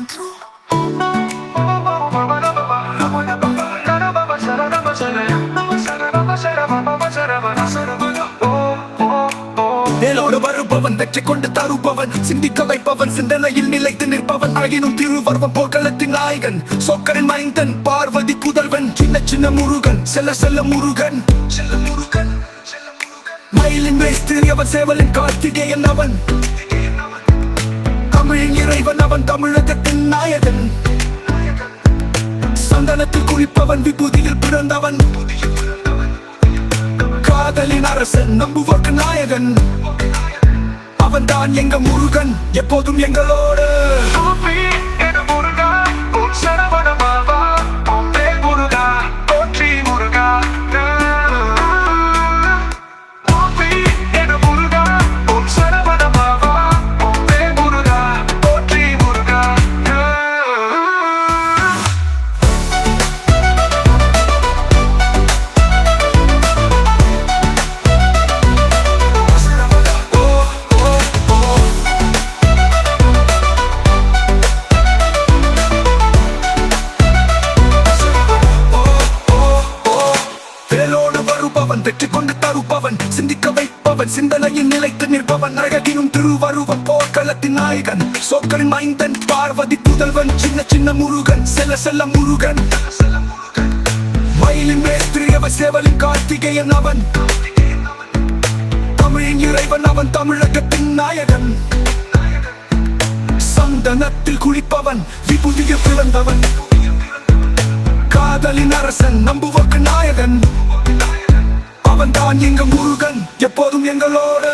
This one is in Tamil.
come true. வருபவன் வெற்றி கொண்டு தருபவன் சிந்திக்க வைப்பவன் சிந்தனையில் நிலைத்து நிற்பவன் போர்க்களத்தின் நாயகன் மைந்தன் பார்வதி புதல்வன் சின்ன சின்ன முருகன் செல்ல செல்ல முருகன் செல்ல முருகன் மயிலின் மேஸ்திரியவன் சேவலின் கார்த்திகேயன் அவன் தமிழின் இறைவன் அவன் தமிழகத்தின் நாயகன். சந்தனத்தில் குளிப்பவன் விபூதியில் பிறந்தவன். காதலின் அரசன் நம்புவோக்கு நாயகன். அவன் தான் எங்க முருகன் எப்போதும் எங்களோடு. தருபவன் வெற்றி கொண்டு தருபவன் சிந்திக்க வைப்பவன் சிந்தனையில் நிலைத்து நிற்பவன் அழகினும் திருவருவன் போர்க்களத்தின் நாயகன் சோக்கரின் மைந்தன் பார்வதி புதல்வன் சின்ன சின்ன முருகன் செல்ல செல்ல முருகன். மயிலின் மேஸ்திரியவ சேவலின் கார்த்திகேயன் அவன். தமிழின் இறைவன் அவன் தமிழகத்தின் நாயகன். சந்தனத்தில் குளிப்பவன் விபூதியில் பிறந்தவன். காதலின் அரசன் நம்புவன் எங்க முருகன் எப்போதும் எங்களோடு.